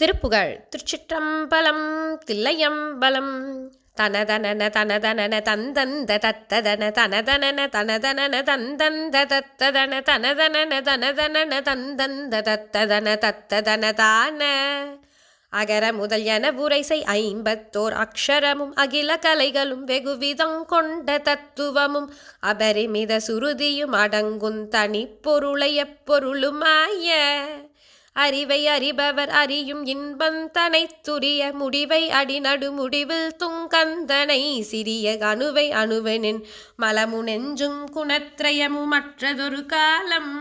திருப்புகழ். திருச்சிற்றம்பலம் தில்லையம்பலம். தனதனன தனதனன தந்தந்த தத்ததன தனதனன தனதனன தந்தந்த தத்ததன தனதனன தனதனன தந்தந்த தத்ததன தத்ததன தான. அகர முதல் என உரைசை ஐம்பத்தோர் அக்ஷரமும் அகில கலைகளும் வெகுவிதம் கொண்ட தத்துவமும் அபரிமித சுருதியும் அடங்குந் தனிப்பொருளை பொருளுமாய அறிவை அறிபவர் அறியும் இன்பந்தனை துரிய முடிவை அடிநடு முடிவில் துங்கந்தனை சிறிய அணுவை அணுவனின் மலமு நெஞ்சும் குணத்ரயமும் மற்றதொரு காலம்.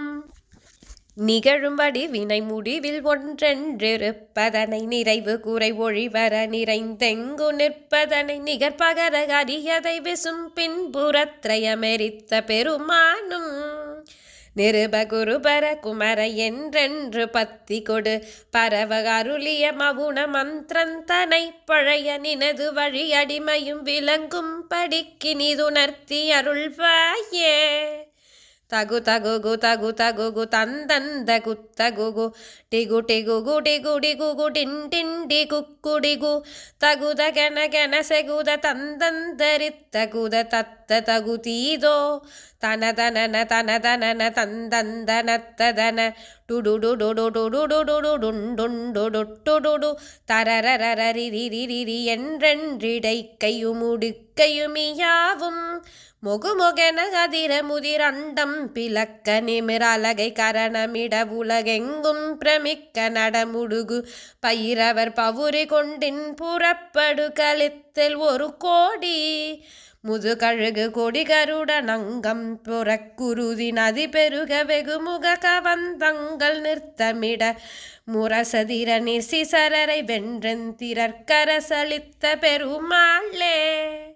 நிகழும்படி வினை முடிவில் ஒன்றென்றிருப்பதனை நிறைவு குறை ஒழிவர நிறைந்தெங்கு நிற்பதனை நிகர்பகர அரியதை விசும் பின்புறத்ரயமெரித்த பெருமானும். நிருபகுருபர குமர என்றென்று பத்தி கொடு. பரவ அருளிய மவுன மந்திரந்தனை பழைய நினது வழி அடிமையும் விளங்கும் படிக்கினிதுணர்த்தி அருள்வாயே. தகு தகு கு தகு தகு கு தந்தந்த குத்த குகு டிகு டிகு கு டிகு டிகு கு டின் டின் டி குக்கு டிகு தகுத கென கென செகுத தந்தந்தரித்த குத தத்த தகு தீதோ தன தனன தன தனன தந்தந்த நத்ததன டுடு டுடு டுடு டுடு டுடு டுண்டுண்டு டுட்டுடு தரரரரி என்றென்றிடை கையுமுடுக்கையுமியாவும் முகுமுகென கதிர முதிர் அண்டம் பிளக்க நிமிரலகை கரணமிட உலகெங்கும் பிரமிக்க நடமுடுகு. பயிரவர் பவுரி கொண்டின் புறப்படு கலித்தில் ஒரு கோடி. முதுகழுகு கொடிகருடன் அங்கம் புறக்குருதி நதி பெருக வெகுமுக கவந்தங்கள் நிறுத்தமிட முரசதிர நிசிசரரை வென்றெந்திரற்கரசளித்த பெருமாளே.